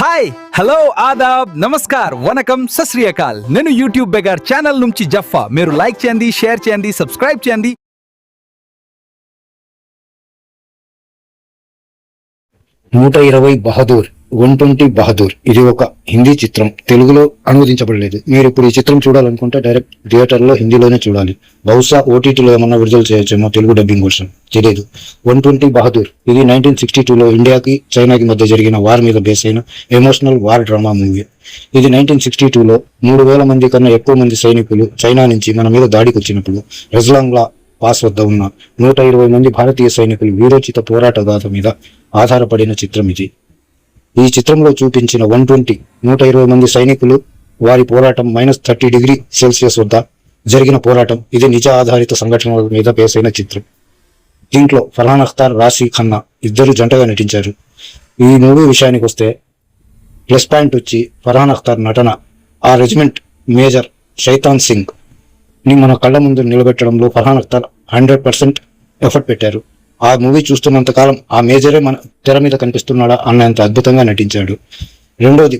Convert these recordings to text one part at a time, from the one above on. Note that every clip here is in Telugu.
హాయ్ హలో ఆదాబ్ నమస్కార్ వనకం సశ్రీయకాల్. నేను యూట్యూబ్ బెగార్ ఛానల్ నుంచి జఫ్ఫా. మీరు లైక్ చేయండి షేర్ చేయండి సబ్స్క్రైబ్ చేయండి. నూట ఇరవై బహదూర్. One twenty Bahadur. ఇది ఒక హిందీ చిత్రం. తెలుగులో అనువదించబడలేదు. మీరు ఇప్పుడు ఈ చిత్రం చూడాలనుకుంటే డైరెక్ట్ థియేటర్లో హిందీలోనే చూడాలి. బహుశా ఓటీటీలో ఏమన్నా విడుదల చేయొచ్చేమో తెలుగు డబ్బింగ్ కోసం. తెలియదు వన్ ట్వంటీ బహదూర్. ఇది నైన్టీన్ సిక్స్టీ టూలో ఇండియాకి చైనాకి మధ్య జరిగిన వార్ మీద బేస్ అయిన ఎమోషనల్ వార్ డ్రామా మూవీ. ఇది నైన్టీన్ సిక్స్టీ టూలో మూడు వేల మంది కన్నా ఎక్కువ మంది సైనికులు చైనా నుంచి మన మీద దాడికి వచ్చినప్పుడు రెజ్లాంగ్లా పాస్ వద్ద ఉన్న నూట ఇరవై మంది భారతీయ సైనికులు వీరోచిత పోరాట గాథ మీద ఆధారపడిన చిత్రం ఇది. ఈ చిత్రంలో చూపించిన వన్ ట్వంటీ నూట ఇరవై మంది సైనికులు వారి పోరాటం మైనస్ థర్టీ డిగ్రీ సెల్సియస్ వద్ద జరిగిన పోరాటం. ఇది నిజ ఆధారిత సంఘటనల మీద పేసైన అయిన చిత్రం. దీంట్లో ఫర్హాన్ అఖ్తార్ రాశి ఖన్నా ఇద్దరు జంటగా నటించారు. ఈ మూవీ విషయానికి వస్తే ప్లస్ పాయింట్ వచ్చి ఫర్హాన్ అఖ్తార్ నటన. ఆ రెజిమెంట్ మేజర్ శైతాన్ సింగ్ని మన కళ్ళ ముందు నిలబెట్టడంలో Farhan Akhtar hundred percent effort పెట్టారు. ఆ మూవీ చూస్తున్నంత కాలం ఆ మేజరే మన తెర మీద కనిపిస్తున్నాడా అన్నంత అద్భుతంగా నటించాడు. రెండోది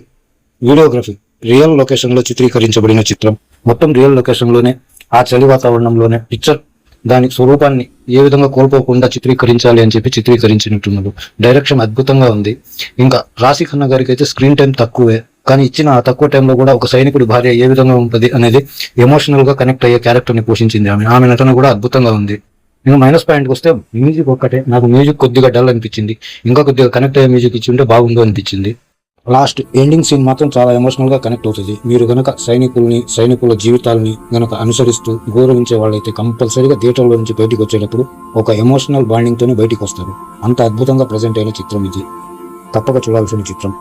వీడియోగ్రఫీ రియల్ లొకేషన్లో చిత్రీకరించబడిన చిత్రం. మొత్తం రియల్ లొకేషన్లోనే ఆ చలి వాతావరణంలోనే పిక్చర్ దాని స్వరూపాన్ని ఏ విధంగా కోల్పోకుండా చిత్రీకరించాలి అని చెప్పి చిత్రీకరించినట్టున్నారు డైరెక్షన్ అద్భుతంగా ఉంది. ఇంకా రాశి ఖన్నా గారికి అయితే స్క్రీన్ టైం తక్కువే కానీ ఇచ్చిన ఆ తక్కువ టైంలో కూడా ఒక సైనికుడి భార్య ఏ విధంగా ఉంటుంది అనేది ఎమోషనల్గా కనెక్ట్ అయ్యే క్యారెక్టర్ని పోషించింది ఆమె. ఆమె నటన కూడా అద్భుతంగా ఉంది. నేను మైనస్ పాయింట్కి వస్తే మ్యూజిక్ ఒక్కటే. నాకు మ్యూజిక్ కొద్దిగా డల్ అనిపించింది. ఇంకా కొద్దిగా కనెక్ట్ అయ్యే మ్యూజిక్ ఇచ్చి ఉంటే బాగుందో అనిపించింది. లాస్ట్ ఎండింగ్ సీన్ మాత్రం చాలా ఎమోషనల్గా కనెక్ట్ అవుతుంది. మీరు గనక సైనికుల్ని సైనికుల జీవితాలని గనక అనుసరిస్తూ గౌరవించే వాళ్ళైతే కంపల్సరీగా థియేటర్లో నుంచి బయటకు వచ్చేటప్పుడు ఒక ఎమోషనల్ బాండింగ్ తోనే బయటకు వస్తారు. అంత అద్భుతంగా ప్రజెంట్ అయిన చిత్రం ఇది. తప్పక చూడాల్సిన చిత్రం.